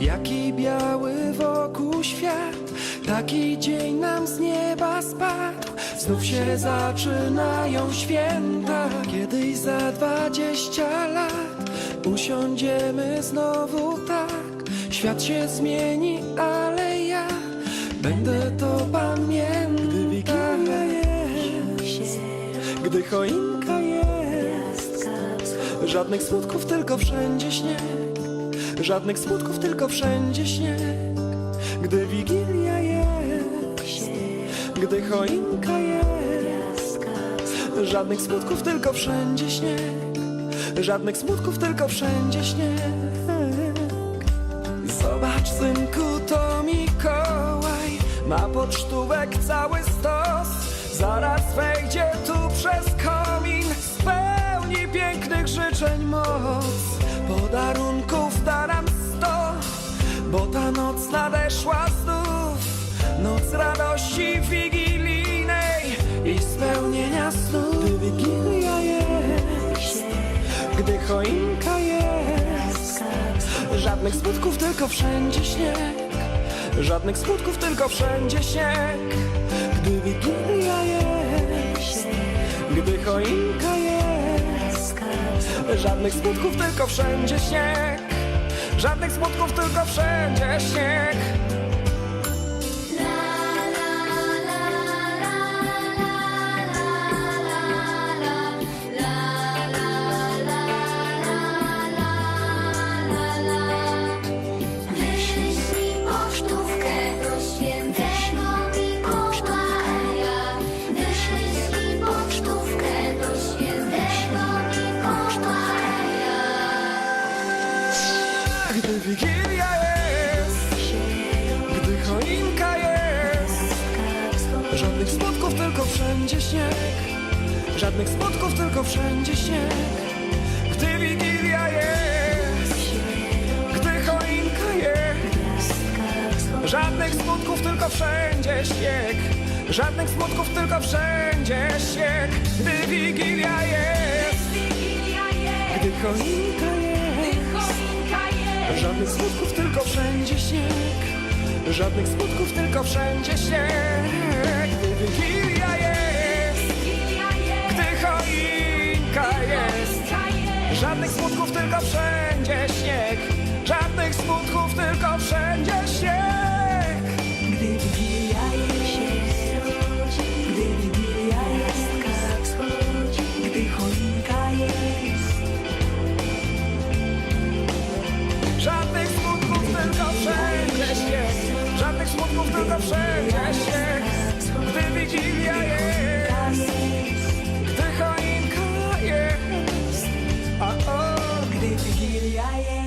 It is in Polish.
Jaki biały wokół świat Taki dzień nam z nieba spadł. Znów się zaczynają święta. Kiedyś za dwadzieścia lat Usiądziemy znowu tak. Świat się zmieni, ale ja Będę to pamiętał. Gdy Wigilia jest Gdy choinka jest Żadnych smutków, tylko wszędzie śnieg Żadnych smutków, tylko wszędzie śnieg. Gdy Wigilia jest Gdy choinka jest. Żadnych smutków, tylko wszędzie śnieg. Żadnych smutków, tylko wszędzie śnieg. Zobacz, synku, to Mikołaj. Ma pocztówek cały stos. Zaraz wejdzie tu przez komin. Spełni pięknych życzeń moc Bo ta noc nadeszła znów. Noc radości wigilijnej I spełnienia snów Gdy Wigilia jest Gdy choinka jest Żadnych smutków, tylko wszędzie śnieg. Żadnych smutków, tylko wszędzie śnieg. Gdy Wigilia jest Gdy choinka jest Żadnych smutków, tylko wszędzie śnieg Żadnych smutków, tylko wszędzie śnieg Gdy Wigilia jest Gdy choinka jest Żadnych smutków, tylko wszędzie śnieg Żadnych smutków, tylko wszędzie śnieg. Gdy Wigilia jest Gdy choinka jest Żadnych smutków, tylko wszędzie śnieg Żadnych smutków, tylko wszędzie śnieg. Gdy Wigilia jest Gdy choinka Żadnych smutków, tylko wszędzie śnieg. Żadnych smutków, tylko wszędzie śnieg. Gdy Wigilia jest Gdy choinka jest. Żadnych smutków, tylko wszędzie Tych smutków tylko wszędzie śnieg Gdy Wigilia jest. Gdy choinka jest A o, gdy Wigilia jest.